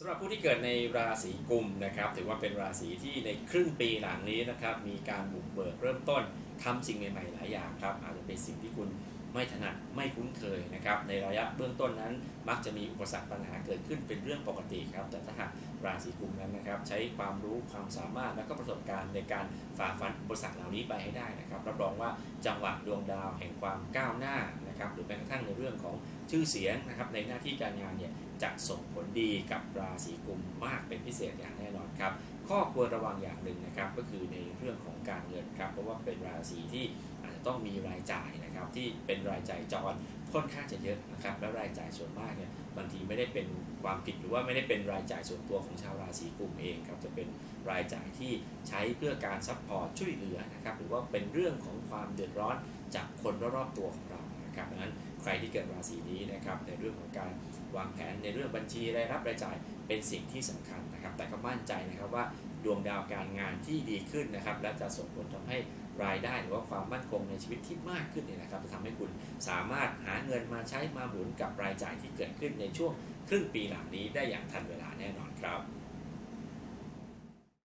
สำหรับผู้ที่เกิดในราศีกุมนะครับถือว่าเป็นราศีที่ในครึ่งปีหลังนี้นะครับมีการบุกเบิกเริ่มต้นทำสิ่งใหม่ๆหลายอย่างครับอาจจะเป็นสิ่งที่คุณ ไม่ถนัดไม่คุ้นเคยนะครับ ในระยะเบื้องต้นนั้น มักจะมีอุปสรรคปัญหาเกิดขึ้นเป็นเรื่องปกติครับ แต่ถ้าหากราศีกุมนั้นนะครับ ใช้ความรู้ความสามารถและก็ประสบการณ์ในการฝ่าฟันอุปสรรคเหล่านี้ไปให้ได้นะครับรับรองว่าจังหวะดวงดาวแห่งความก้าวหน้านะครับหรือแม้กระทั่งในเรื่องของชื่อเสียงนะครับในหน้าที่การงานเนี่ยจะส่งผลดีกับราศีกุมมากเป็นพิเศษอย่างแน่นอน ครับข้อควรระวังอย่างหนึ่งนะครับก็คือในเรื่องของการเงินครับเพราะว่าเป็นราศีที่อาจจะต้องมีรายจ่ายนะครับที่เป็นรายจ่ายจรค่อนข้างจะเยอะนะครับและรายจ่ายส่วนมากเนี่ยบางทีไม่ได้เป็นความผิดหรือว่าไม่ได้เป็นรายจ่ายส่วนตัวของชาวราศีกุมเองครับจะเป็นรายจ่ายที่ใช้เพื่อการซัพพอร์ตช่วยเหลือนะครับหรือว่าเป็นเรื่องของความเดือดร้อนจากคนรอบๆตัวของเรา นะครับดังนั้นใครที่เกิดราศีนี้นะครับในเรื่องของการวางแผนในเรื่องบัญชีรายรับรายจ่ายเป็นสิ่งที่สำคัญนะครับ แต่ก็มั่นใจนะครับว่าดวงดาวการงานที่ดีขึ้นนะครับ และจะส่งผลทำให้รายได้หรือว่าความมั่นคงในชีวิตที่มากขึ้นเนี่ยนะครับจะทำให้คุณสามารถหาเงินมาใช้มาหมุนกับรายจ่ายที่เกิดขึ้นในช่วงครึ่งปีหลังนี้ได้อย่างทันเวลาแน่นอนครับ